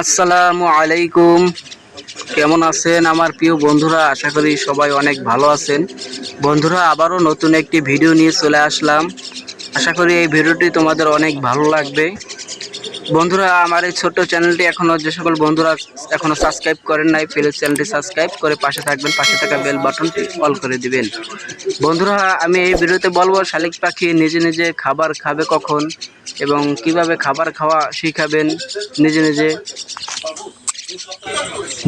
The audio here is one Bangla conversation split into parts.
আসসালামু আলাইকুম। কেমন আছেন আমার প্রিয় বন্ধুরা? আশা করি সবাই অনেক ভালো আছেন। বন্ধুরা, আবারও নতুন একটি ভিডিও নিয়ে চলে আসলাম। আশা করি এই ভিডিওটি তোমাদের অনেক ভালো লাগবে। বন্ধুরা, আমার এই ছোট্ট চ্যানেলটি এখনও যে সকল বন্ধুরা এখনও সাবস্ক্রাইব করেন নাই, প্লিজ চ্যানেলটি সাবস্ক্রাইব করে পাশে থাকবেন, পাশে থাকা বেল বাটনটি অল করে দিবেন। বন্ধুরা, আমি এই ভিডিওতে বলব, শালিক পাখি নিজে নিজে খাবার খাবে কখন এবং কীভাবে খাবার খাওয়া শিখাবেন নিজে নিজে।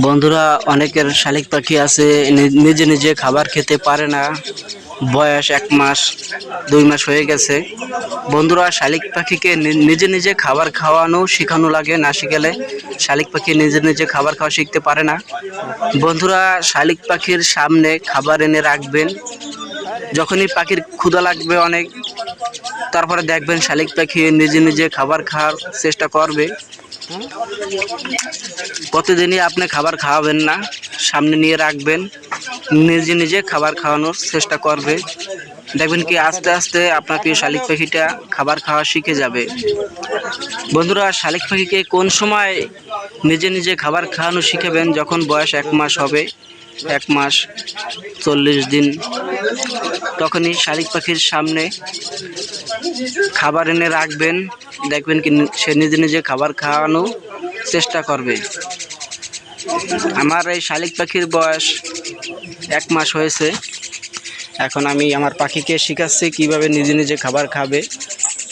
বন্ধুরা, অনেকের শালিক পাখি আছে নিজে নিজে খাবার খেতে পারে না। বয়স এক মাস, দুই মাস হয়ে গেছে। বন্ধুরা, শালিক পাখিকে নিজে নিজে খাবার খাওয়ানো শেখানো লাগে, না শিখালে শালিক পাখি নিজে নিজে খাবার খাওয়া শিখতে পারে না। বন্ধুরা, শালিক পাখির সামনে খাবার এনে রাখবেন। যখনই পাখির ক্ষুধা লাগবে অনেক, তারপরে দেখবেন শালিক পাখি নিজে নিজে খাবার খাওয়ার চেষ্টা করবে। প্রতিদিনই আপনি খাবার খাওয়াবেন না, সামনে নিয়ে রাখবেন। নিজে নিজে খাবার খাওয়ানোর চেষ্টা করবে। দেখবেন কি আস্তে আস্তে আপনার প্রিয় শালিক পাখিটা খাবার খাওয়া শিখে যাবে। বন্ধুরা, শালিক পাখিকে কোন সময় নিজে নিজে খাবার খাওয়ানো শিখাবেন? যখন বয়স এক মাস হবে, এক মাস চল্লিশ দিন, তখনই শালিক পাখির সামনে খাবার এনে রাখবেন। দেখবেন কি সে নিজে নিজে খাবার খাওয়ানো চেষ্টা করবে। আমার এই শালিক পাখির বয়স এক মাস হয়েছে। এখন আমি আমার পাখিকে শেখাচ্ছি কীভাবে নিজে নিজে খাবার খাবে।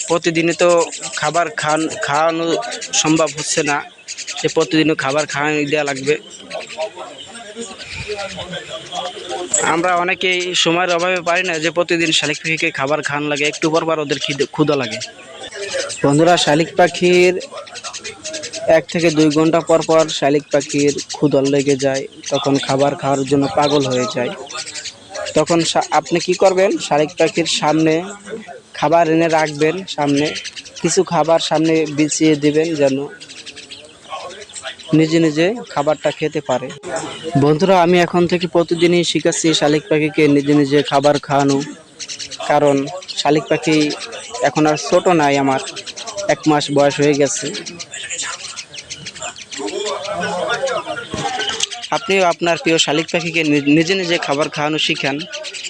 প্রতিদিনে তো খাবার খান, খাওয়ানো সম্ভব হচ্ছে না। যে প্রতিদিনও খাবার খাওয়ানো দেওয়া লাগবে। আমরা অনেকেই সময়ের অভাবে পারি না যে প্রতিদিন শালিক পাখিকে খাবার খান লাগে, একটু পর পর ওদের ক্ষুদা লাগে। বন্ধুরা, শালিক পাখির এক থেকে দুই ঘণ্টা পর পর শালিক পাখির ক্ষুদা লেগে যায়, তখন খাবার খাওয়ার জন্য পাগল হয়ে যায়। তখন আপনি কি করবেন? শালিক পাখির সামনে খাবার এনে রাখবেন, সামনে কিছু খাবার সামনে বিছিয়ে দিবেন যেন নিজে নিজে খাবারটা খেতে পারে। বন্ধুরা, আমি এখন থেকে প্রতিদিনই শিখাচ্ছি শালিক পাখিকে নিজে নিজে খাবার খাওয়ানো। কারণ শালিক পাখি এখন আর ছোটো নাই আমার, এক মাস বয়স হয়ে গেছে। আপনিও আপনার প্রিয় শালিক পাখিকে নিজে নিজে খাবার খাওয়ানো শিখান।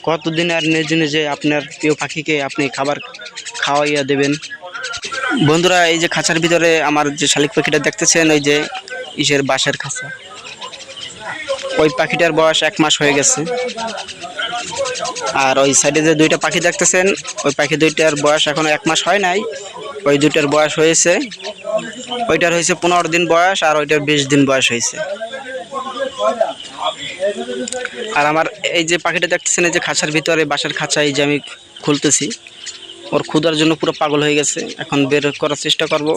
কতদিন আর নিজে নিজে আপনার প্রিয় পাখিকে আপনি খাবার খাওয়াইয়া দেবেন? বন্ধুরা, এই যে খাঁচার ভিতরে আমার যে শালিক পাখিটা দেখতেছেন, ওই যে ইসের বাঁশের খাঁচা। ওই পাখিটার বয়স এক মাস হয়ে গেছে। আর ওই সাইডে যে দুইটা পাখি দেখতেছেন, ওই পাখি দুইটার বয়স এখনও এক মাস হয় নাই। ওই দুইটার বয়স হয়েছে। ওইটার হয়েছে পনেরো দিন বয়স আর ওইটার বিশ দিন বয়স হয়েছে। আর আমার এই যে পাখিটা দেখতেছেন, এই যে খাঁচার ভিতরে বাসার খাঁচা, এই যে আমি খুলতেছি, ওর ক্ষুধার জন্য পুরো পাগল হয়ে গেছে। এখন বের করার চেষ্টা করব।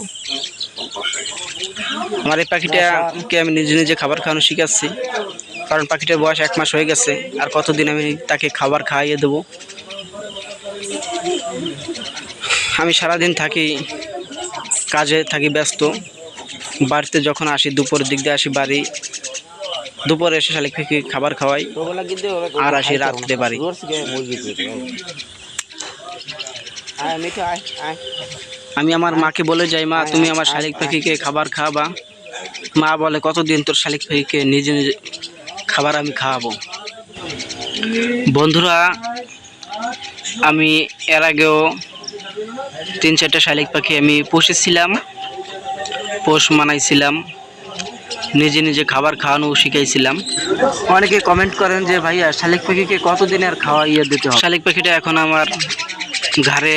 আমার এই পাখিটাকে আমি নিজে নিজে খাবার খাওয়ানো শিখাচ্ছি, কারণ পাখিটার বয়স এক মাস হয়ে গেছে, আর কতদিন আমি তাকে খাবার খাইয়ে দেবো? আমি সারাদিন থাকি কাজে থাকি ব্যস্ত। বাড়িতে যখন আসি, দুপুরের দিক দিয়ে আসি বাড়ি, দুপুরে এসে শালিক পাখি খাবার খাওয়াই আর আসি রাত্রে বাড়ি। আমি আমার মাকে বলে যাই, মা, তুমি আমার শালিক পাখিকে খাবার খাওয়াবা। মা বলে, কতদিন তোর শালিক পাখিকে নিজে নিজে খাবার আমি খাওয়াবো? বন্ধুরা, আমি এর আগেও তিন চারটা শালিক পাখি আমি পুষেছিলাম পোষ মানাইছিলাম নিজে নিজে খাবার খাওয়ানো শিখাইছিলাম। অনেকে কমেন্ট করেন যে ভাইয়া শালিক পাখিকে কতদিন আর খাওয়াইয়া দিতে হবে? শালিক পাখিটা এখন আমার ঘরে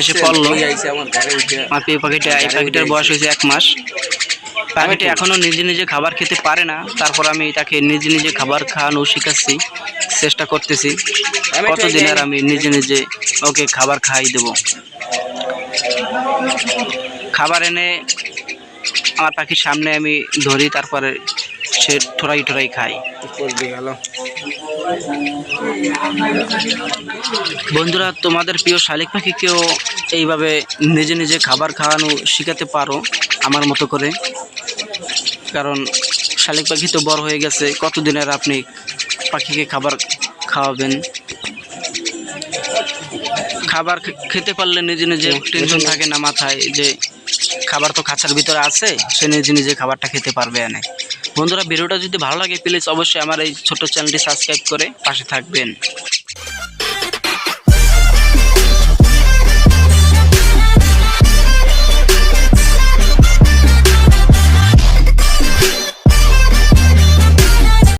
এসে পড়ল। আমার প্রিয় পাখিটা এই পাখিটার বয়স হয়েছে এক মাস। পাখিটা এখনও নিজে নিজে খাবার খেতে পারে না। তারপর আমি তাকে নিজে নিজে খাবার খাওয়ানো শিখাচ্ছি চেষ্টা করতেছি। কতদিন আর আমি নিজে নিজে ওকে খাবার খাইয়ে দেব? খাবার এনে আমার পাখির সামনে আমি ধরি, তারপরে সে ঠোরাই ঠোরাই খাই বন্ধুরা, তোমাদের প্রিয় শালিক পাখিকেও এইভাবে নিজে নিজে খাবার খাওয়ানো শেখাতে পারো আমার মতো করে? কারণ শালিক পাখি তো বড় হয়ে গেছে কতদিন আর আপনি পাখিকে খাবার খাওয়াবেন? খাবার খেতে পারলে নিজে নিজে টেনশন থাকে না মাথায় যে খাবার তো খাঁচার ভিতরে আছে, সে নিজে নিজে খাবারটা খেতে পারবে এনে। বন্ধুরা, ভিডিওটা যদি ভালো লাগে প্লিজ অবশ্যই আমার এই ছোট্ট চ্যানেলটি সাবস্ক্রাইব করে পাশে থাকবেন।